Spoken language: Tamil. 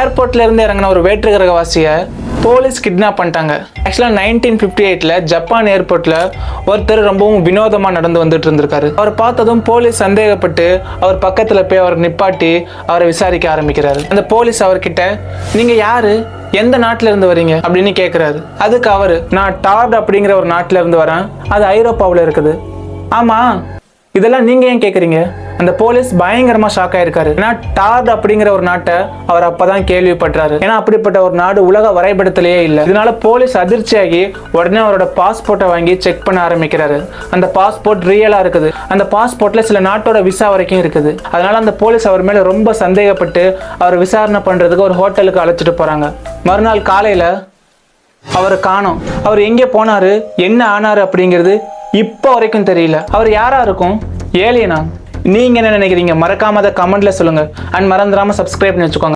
ஏர்போர்ட்ல இருந்து இறங்கின ஒரு வேற்று கிரகவாசியை போலீஸ் கிட்னாப் பண்ணிட்டாங்க. ஆக்சுவலாக நைன்டீன் ஃபிஃப்டி எயிட்டில் ஜப்பான் ஏர்போர்ட்டில் ஒருத்தர் ரொம்பவும் வினோதமாக நடந்து வந்துட்டு இருந்திருக்காரு. அவர் பார்த்ததும் போலீஸ் சந்தேகப்பட்டு அவர் பக்கத்தில் போய் அவர் நிப்பாட்டி அவரை விசாரிக்க ஆரம்பிக்கிறாரு. அந்த போலீஸ் அவர்கிட்ட நீங்கள் யாரு? எந்த நாட்டில இருந்து வரீங்க? அப்படின்னு கேட்குறாரு அதுக்கு அவர் நான் டார்ட் அப்படிங்கிற ஒரு நாட்டில இருந்து வரேன். அது ஐரோப்பாவில் இருக்குது. ஆமா. இதெல்லாம் நீங்க ஏன் கேக்குறீங்க? அந்த போலீஸ் பயங்கரமா ஷாக் ஆயிருக்காரு. ஏன்னா டார்ட் அப்படிங்கிற ஒரு நாட்டை அவர் அப்பதான் கேள்விப்படுறாரு ஏன்னா அப்படிப்பட்ட ஒரு நாடு உலக வரைபடத்திலேயே இல்லை. இதனால போலீஸ் அதிர்ச்சியாகி உடனே அவரோட பாஸ்போர்ட்டை வாங்கி செக் பண்ண ஆரம்பிக்கிறாரு. அந்த பாஸ்போர்ட் ரியலா இருக்குது. அந்த பாஸ்போர்ட்ல சில நாட்டோட விசா வரைக்கும் இருக்குது. அதனால அந்த போலீஸ் அவர் மேல ரொம்ப சந்தேகப்பட்டு அவர் விசாரணை பண்றதுக்கு ஒரு ஹோட்டலுக்கு அழைச்சிட்டு போறாங்க. மறுநாள் காலையில அவரை காணோம். அவர் எங்கே போனாரு? என்ன ஆனாரு அப்படிங்கிறது இப்போ வரைக்கும் தெரியல. அவர் யாரா இருக்கும்? ஏலியனா? நீங்க என்ன நினைக்கிறீங்க? மறக்காம அதை கமெண்ட்ல சொல்லுங்க. அண்ட் மறந்துடாமல் சப்ஸ்கிரைப் பண்ணி வச்சுக்கோங்க.